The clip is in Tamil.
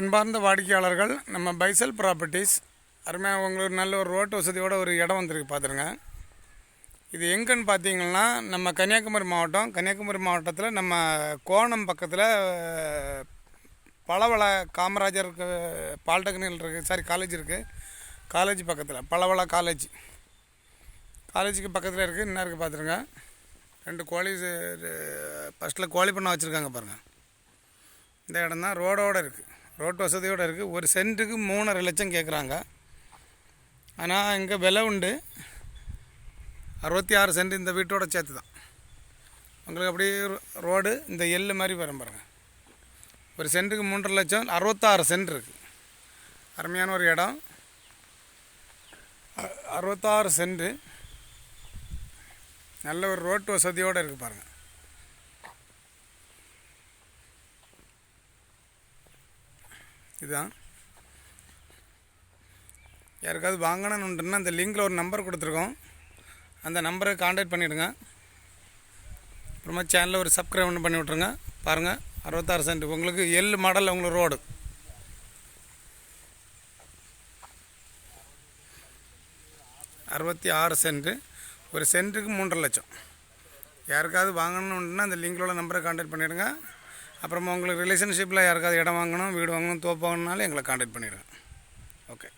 அன்பார்ந்த வாடிக்கையாளர்கள் நம்ம பைசல் ப்ராப்பர்ட்டிஸ் அருமையாக உங்களுக்கு நல்ல ஒரு ரோட்டு வசதியோட ஒரு இடம் வந்திருக்கு பார்த்துருங்க. இது எங்கன்னு பார்த்தீங்கன்னா நம்ம கன்னியாகுமரி மாவட்டம். கன்னியாகுமரி மாவட்டத்தில் நம்ம கோணம் பக்கத்தில் பலவள காமராஜர் பாலிடெக்னிக் இருக்குது சாரி காலேஜ் இருக்குது காலேஜ் பக்கத்தில் பலவள காலேஜ் காலேஜுக்கு பக்கத்தில் இருக்குது என்ன இருக்குது பார்த்துருங்க. ரெண்டு கோழி ஃபஸ்ட்டில் கோழி பண்ண வச்சுருக்காங்க பாருங்கள் இந்த இடம் தான் ரோடோடு இருக்குது ரோட்டு வசதியோடு இருக்குது ஒரு சென்ட்டுக்கு மூணரை லட்சம் கேட்குறாங்க ஆனால் இங்கே விலை உண்டு. அறுபத்தி ஆறு சென்ட் இந்த வீட்டோட சேர்த்து தான் உங்களுக்கு அப்படியே ரோடு இந்த எள்ளு மாதிரி வரும் பாருங்கள் ஒரு சென்ட்டுக்கு மூன்றரை லட்சம் அறுபத்தாறு சென்ட் இருக்குது அருமையான ஒரு இடம். அறுபத்தாறு சென்ட்டு நல்ல ஒரு ரோட்டு வசதியோடு இருக்குது பாருங்கள் இதுதான் யாருக்காவது வாங்கணுன்னுட்டுன்னா அந்த லிங்கில் ஒரு நம்பர் கொடுத்துருக்கோம். அந்த நம்பரை காண்டாக்ட் பண்ணிவிடுங்க அப்புறமா சேனலில் ஒரு சப்ஸ்கிரைப் ஒன்று பண்ணி விட்ருங்க பாருங்கள் அறுபத்தாறு சென்ட் உங்களுக்கு எல் மாடல் உங்களுக்கு ரோடு அறுபத்தி ஆறு சென்ட்டு ஒரு சென்ட்டுக்கு மூன்றரை லட்சம். யாருக்காவது வாங்கணுன்னா அந்த லிங்கில் உள்ள நம்பரை காண்டாக்ட் பண்ணிவிடுங்க அப்புறமா உங்களுக்கு ரிலேஷன்ஷிப்பில் யாருக்காவது இடம் வாங்கணும் வீடு வாங்கணும் தோப்பு வாங்கணுனாலும் எங்களை காண்டாக்ட் பண்ணிடுறேன் ஓகே